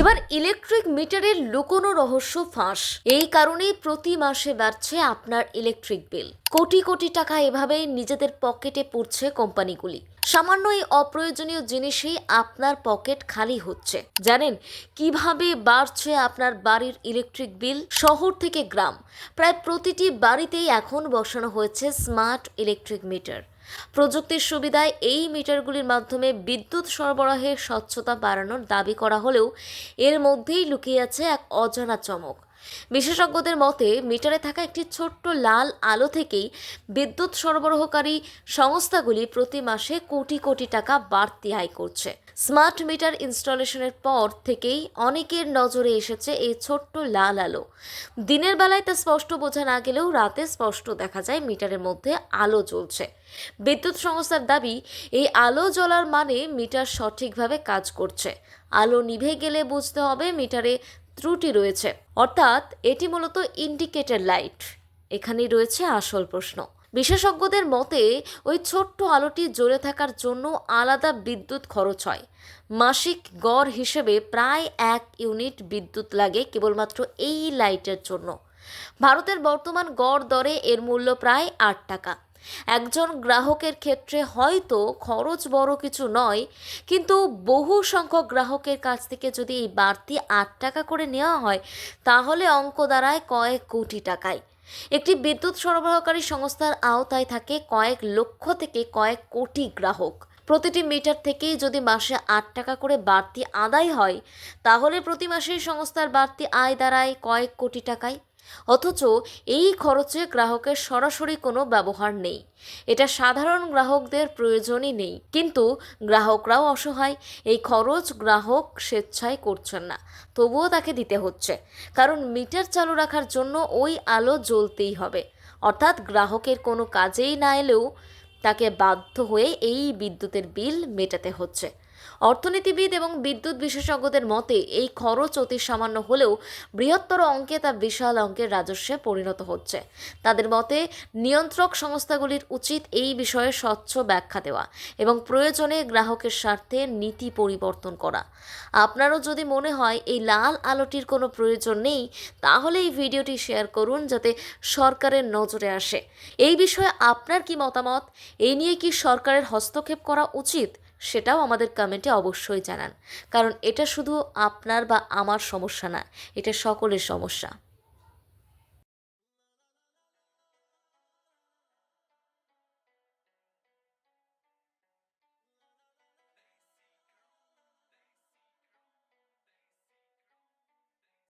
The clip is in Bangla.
এবার ইলেকট্রিক মিটারের লুকোনো রহস্য ফাঁস। এই কারণেই প্রতি মাসে বাড়ছে আপনার ইলেকট্রিক বিল কোটি কোটি টাকা এভাবেই নিজেদের পকেটে পড়ছে কোম্পানিগুলি। সামান্য এই অপ্রয়োজনীয় জিনিসেই আপনার পকেট খালি হচ্ছে। জানেন, কীভাবে বাড়ছে আপনার বাড়ির ইলেকট্রিক বিল শহর থেকে গ্রাম। প্রায় প্রতিটি বাড়িতেই এখন বসানো হয়েছে স্মার্ট ইলেকট্রিক মিটার প্রযুক্তির সুবিধায় এই মিটারগুলির মাধ্যমে বিদ্যুৎ সরবরাহের স্বচ্ছতা বাড়ানোর দাবি করা হলেও এর মধ্যেই লুকিয়ে আছে এক অজানা চমক। বিশেষজ্ঞদের মতে মিটারে থাকা একটি ছোট্ট লাল আলো থেকেই বিদ্যুৎ সরবরাহকারী সংস্থাগুলি প্রতি মাসে কোটি কোটি টাকা বাড়তি আয় করছে। স্মার্ট মিটার ইনস্টলেশনের পর থেকেই অনেকের নজরে এসেছে এই ছোট্ট লাল আলো। দিনের বেলায় তা স্পষ্ট বোঝা না গেলেও রাতে স্পষ্ট দেখা যায় মিটারের মধ্যে আলো জ্বলছে। বিদ্যুৎ সংস্থার দাবি, এই আলো জ্বলার মানে মিটার সঠিকভাবে কাজ করছে। আলো নিভে গেলে বুঝতে হবে মিটারে ত্রুটি রয়েছে। অর্থাৎ এটি মূলত ইন্ডিকেটর লাইট এখানেই রয়েছে আসল প্রশ্ন। বিশেষজ্ঞদের মতে, ওই ছোট্ট আলোটি জ্বলে থাকার জন্য আলাদা বিদ্যুৎ খরচ হয়। মাসিক গড় হিসেবে প্রায় এক ইউনিট বিদ্যুৎ লাগে কেবলমাত্র এই লাইটের জন্য। ভারতের বর্তমান গড় দরে এর মূল্য প্রায় আট টাকা। একজন গ্রাহকের ক্ষেত্রে হয়তো খরচ বড় কিছু নয়, কিন্তু বহু সংখ্যক গ্রাহকের কাছ থেকে যদি এই বাড়তি আট টাকা করে নেওয়া হয়, তাহলে অঙ্ক দাঁড়ায় কয়েক কোটি টাকায়। একটি বিদ্যুৎ সরবরাহকারী সংস্থার আওতায় থাকে কয়েক লক্ষ থেকে কয়েক কোটি গ্রাহক। প্রতিটি মিটার থেকেই যদি মাসে আট টাকা করে বাড়তি আদায় হয়, তাহলে প্রতি মাসে সংস্থার বাড়তি আয় দাঁড়ায় কয়েক কোটি টাকায়। অথচ এই খরচে গ্রাহকের সরাসরি কোনো ব্যবহার নেই। এটা সাধারণ গ্রাহকদের প্রয়োজনই নেই। কিন্তু গ্রাহকরাও অসহায়। এই খরচ গ্রাহক স্বেচ্ছায় করছেন না। তবুও তাকে দিতে হচ্ছে। কারণ মিটার চালু রাখার জন্য ওই আলো জ্বলতেই হবে। অর্থাৎ গ্রাহকের কোনো কাজেই না এলেও তাকে বাধ্য হয়ে এই বিদ্যুতের বিল মেটাতে হচ্ছে। অর্থনীতিবিদ এবং বিদ্যুৎ বিশেষজ্ঞদের মতে, এই খরচ অতি সামান্য হলেও বৃহত্তর অঙ্কে তা বিশাল অঙ্কের রাজস্বে পরিণত হচ্ছে। তাদের মতে, নিয়ন্ত্রক সংস্থাগুলির উচিত এই বিষয়ে স্বচ্ছ ব্যাখ্যা দেওয়া এবং প্রয়োজনে গ্রাহকের স্বার্থে নীতি পরিবর্তন করা। আপনারও যদি মনে হয় এই লাল আলোটির কোনো প্রয়োজন নেই, তাহলে এই ভিডিওটি শেয়ার করুন যাতে সরকারের নজরে আসে। এই বিষয়ে আপনার কি মতামত? এই নিয়ে কি সরকারের হস্তক্ষেপ করা উচিত? সেটাও আমাদের কমেন্টে অবশ্যই জানান। কারণ এটা শুধু আপনার বা আমার সমস্যা না, এটা সকলের সমস্যা।